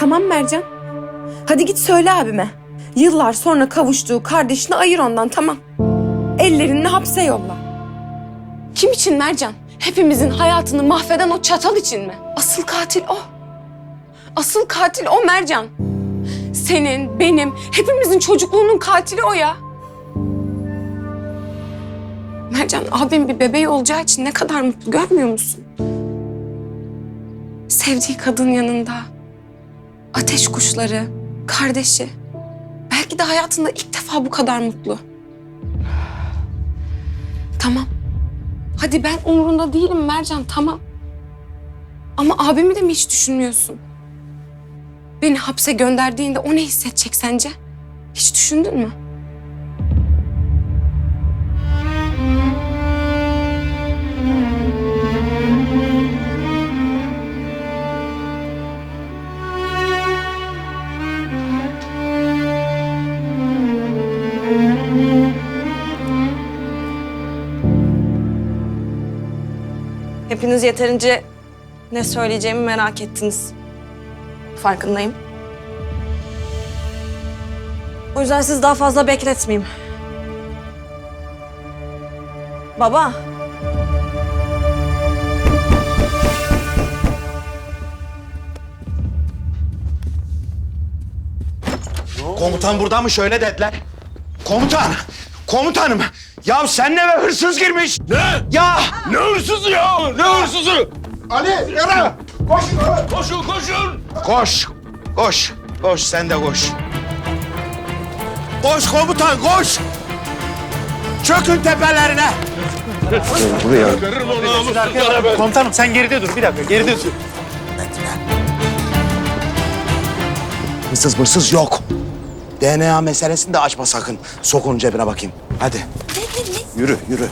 Tamam Mercan. Hadi git söyle abime. Yıllar sonra kavuştuğu kardeşini ayır ondan tamam. Ellerini hapse yolla. Kim için Mercan? Hepimizin hayatını mahveden o çatal için mi? Asıl katil o. Asıl katil o Mercan. Senin, benim, hepimizin çocukluğunun katili o ya. Mercan abim bir bebeği olacağı için ne kadar mutlu görmüyor musun? Sevdiği kadın yanında. Ateş kuşları, kardeşi. Belki de hayatında ilk defa bu kadar mutlu. Tamam. Hadi ben umurunda değilim Mercan tamam. Ama abimi de mi hiç düşünmüyorsun? Beni hapse gönderdiğinde o ne hissedecek sence? Hiç düşündün mü? Hepiniz yeterince ne söyleyeceğimi merak ettiniz. Farkındayım. O yüzden sizi daha fazla bekletmeyeyim. Baba, Komutan burada mı? Şöyle dediler. Komutan! Komutanım! Ya sen eve hırsız girmiş. Ne? Ya! Ne hırsızı ya? Ne hırsızı? Ali yara! Koş! Koşun koşun. Koş! Koş! Koş sen de koş. Koş komutan koş! Çökün tepelerine! O namussuzlara ben. Komutanım sen geride dur bir dakika geride dur. Hırsız hırsız yok. DNA meselesini de açma sakın. Sok onu cebine bakayım. Hadi. Yürü yürü.